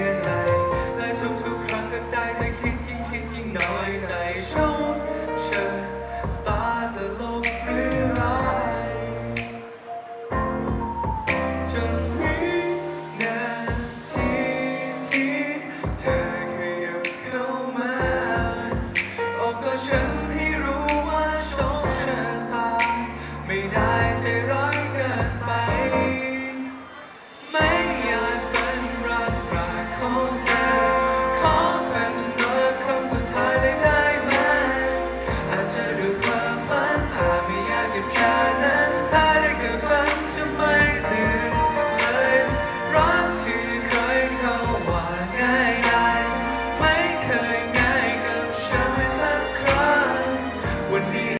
ยใจ และทุกๆครั้งก็ได้แต่คิดยิ่งคิดยิ่งน้อยใจชมเชยตาตลกหรือไรจนวินาทีที่เธอเคยอยู่เข้ามาอ้ก็ฉันให้รู้ว่าโชคชะตา ไม่ได้ใจร้อย